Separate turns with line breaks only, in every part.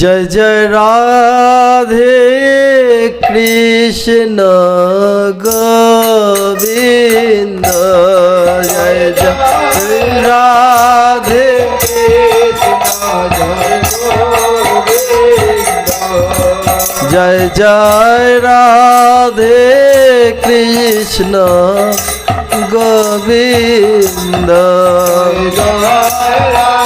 জয় জয় রাধে কৃষ্ণ গোবিন্দ জয় জয় রাধে জয় জয় রাধে কৃষ্ণ গোবিন্দ জয় রাধে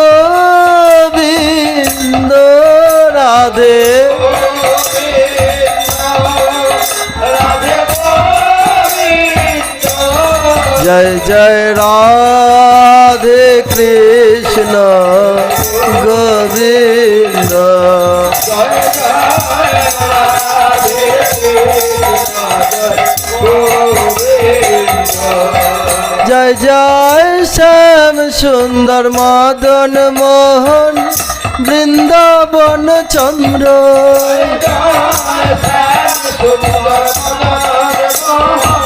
जय राधे कृष्ण गोविंद जय जय श्याम सुंदर मदन मोहन বৃন্দাবন চন্দ্র জয় জয় শ্যাম সুন্দর মদন মোহন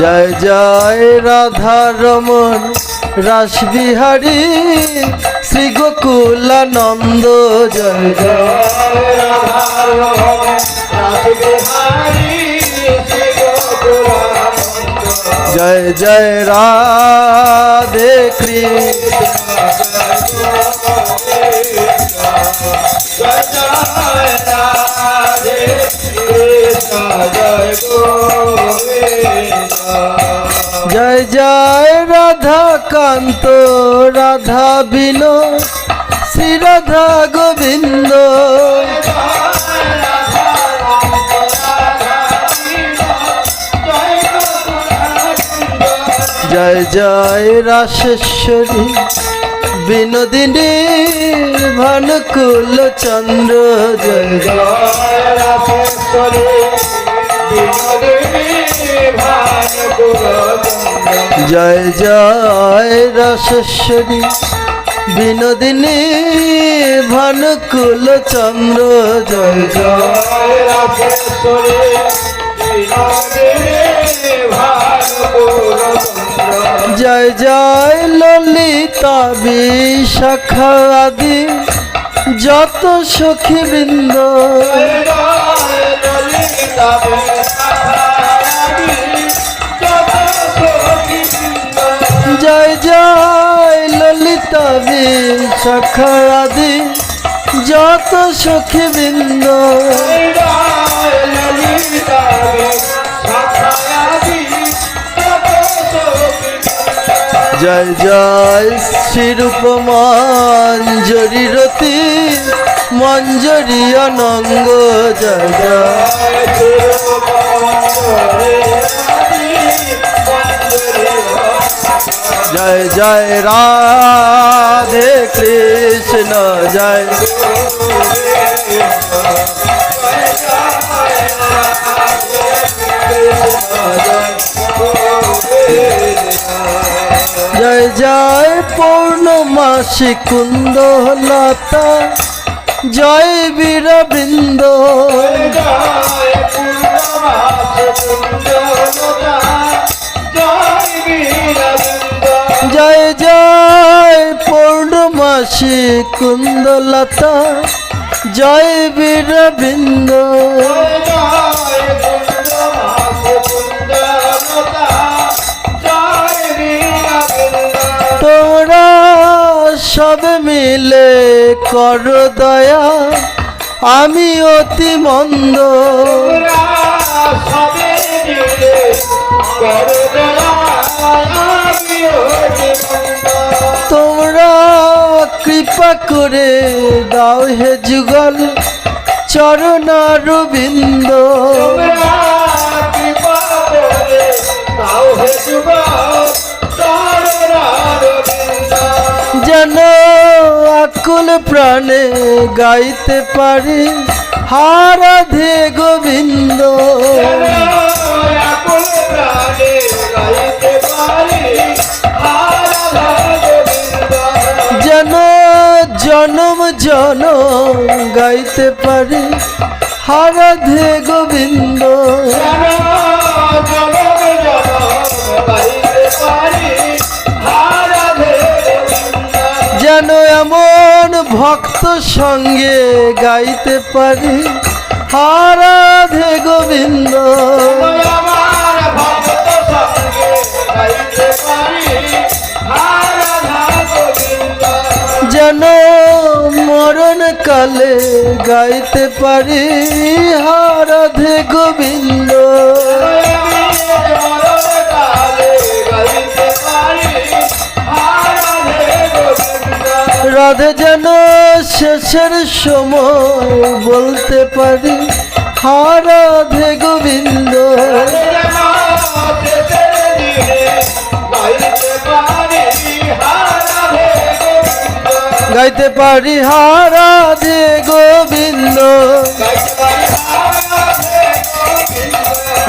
জয় জয় রাধা রমন রাসবিহারী শ্রী গোকুলানন্দ জয় জয় জয় জয় রাধে কৃষ্ণ জয় জয় রাধে কৃষ্ণ জয় গো জয় জয় রাধা কান্ত রাধা বিন শ্রী রাধা গোবিন্দ জয় জয় রাশেশ্বরী বিনোদিনী ভানুকুল চন্দ্র জয় জয় রাশেশ্বরী বিনোদিনী জয় জয় রসেশ্বরী বিনোদিনী ভানুকুল চন্দ্র জয় জয় জয় জয় ললিতা বিশাখা আদি যত সখী বৃন্দ ললিতা দাবি সখাদি যত সখী বৃন্দ জয় জয় শিরূপ মঞ্জরি রতি মঞ্জরি অনঙ্গ জয় জয় জয় জয় রাধে কৃষ্ণ জয় জয় জয় পূর্ণমাসী কুন্দ লতা জয় বীরবৃন্দ জয় আছি কুন্দলতা জয় বীরবৃন্দ তোরা সব মিলে কর দয়া আমি অতি মন্দ তো কৃপা করে দাও হে যুগল চরণারবিন্দ যেন আকুল প্রাণে গাইতে পারি হারাধে গোবিন্দ প্রাণে জনম জন গাইতে পারি হারাধে গোবিন্দ যেন এমন ভক্ত সঙ্গে গাইতে পারি হারাধে গোবিন্দ গাইতে পারি গাইতে পারি হারাধে গোবিন্দ রাধে যেন শেষের সময় বলতে পারি হারাধে গোবিন্দ গাইতে পারি হারা দে গোবিন্দ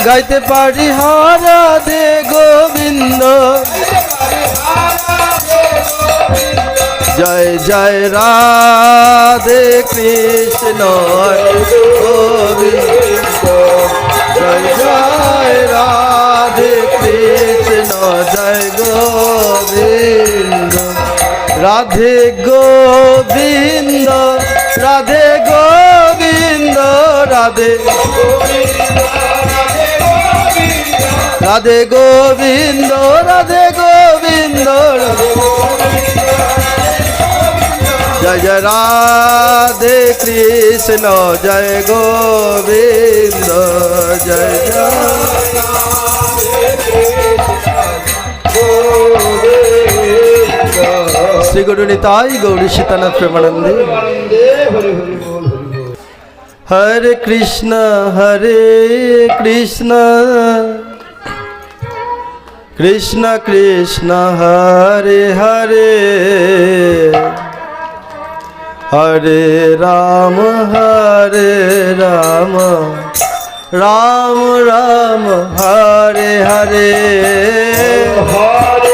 গাইতে পারি হারা দে গোবিন্দ জয় জয় রাধে কৃষ্ণ গোবিন্দ জয় জয় রাধে কৃষ্ণ জয় গোবিন্দ রাধে গো গোবিন্দ রাধে গোবিন্দ রাধে রাধে গোবিন্দ রাধে গোবিন্দ জয় জয় রাধে কৃষ্ণ জয় গোবিন্দ জয় জয় শ্রী গুরু নিতাই গৌরী সীতানাথ প্রেমানন্দে হরে কৃষ্ণ হরে কৃষ্ণ কৃষ্ণ কৃষ্ণ হরে হরে হরে রাম হরে রাম রাম রাম হরে হরে হরে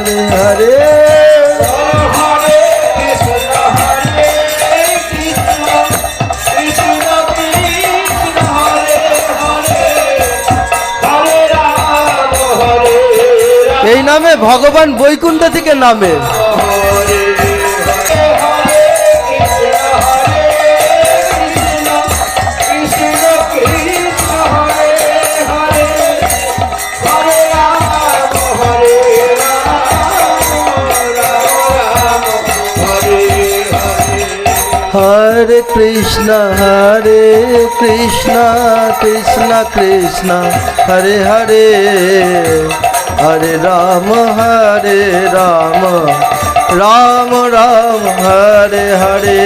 ভগবান বৈকুণ্ঠ থেকে নামে হরে কৃষ্ণ হরে কৃষ্ণ কৃষ্ণ কৃষ্ণ হরে হরে হরে রাম হরে রাম রাম রাম হরে হরে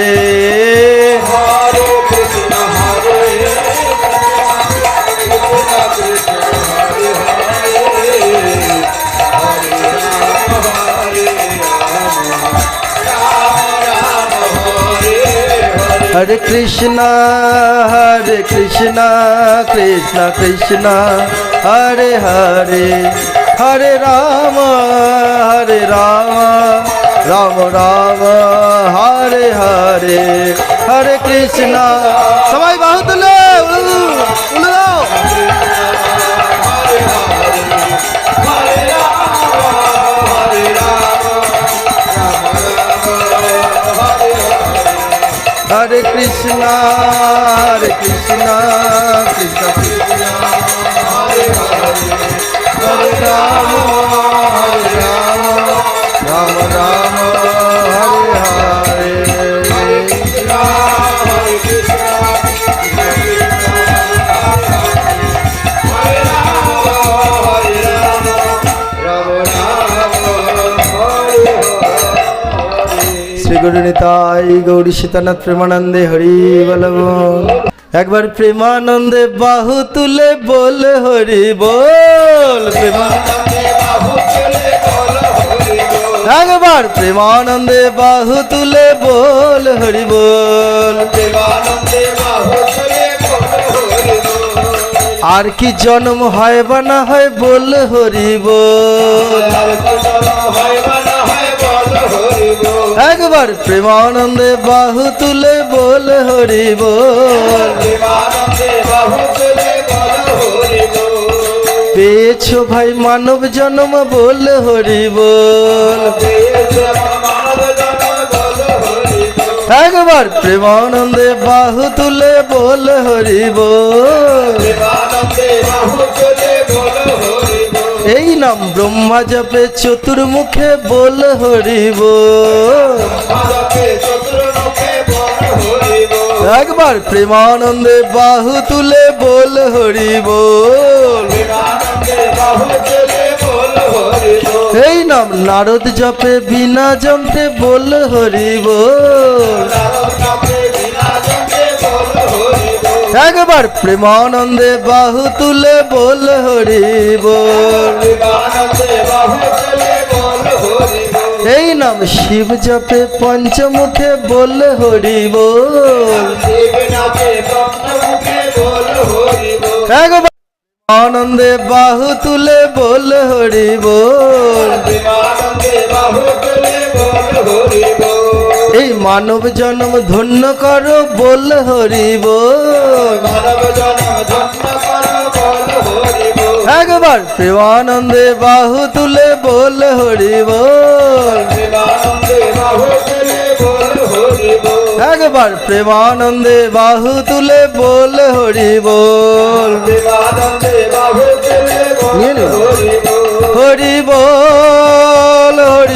Hare Krishna, Hare Krishna, Krishna Krishna, Hare Hare. হরে রাম হরে রাম রাম রাম হরে হরে হরে কৃষ্ণ সবাই বাহুতলে শ্রী গৌরী সীতানাথ প্রেমানন্দে হরি বলব একবার প্রেমানন্দে বাহু তুলে বল হরি বল একবার প্রেমানন্দে বাহু তুলে বল হরি বল আর কি জন্ম হয় বা না হয় বল হরি বল একবার প্রেমানন্দে বাহু তুলে বল হরি বল পেয়েছ ভাই মানব জন্ম বল হরি বল একবার প্রেমানন্দে বাহু তুলে বল হরি বল এই নাম ব্রহ্মা জপে চতুর্মুখে বল হরিব একবার প্রেমানন্দে বাহু তুলে বল হরিব এই নাম নারদ জপে বিনা যন্ত্রে বল হরিব আমার প্রেমানন্দে বাহু তুলে বল হরিব এই নাম শিব জপে পঞ্চমুখে বল হরি হ্যাঁ বল আনন্দে বাহু তুলে বল হরি বল হরি এই মানব জনম ধন্য করো বল হরিব বল একবার প্রেমানন্দে বাহু তুলে বল হরিব বল একবার প্রেমানন্দে বাহু তুলে বল হরিব প্রেমানন্দে বাহু বল হরিব হরিব হরি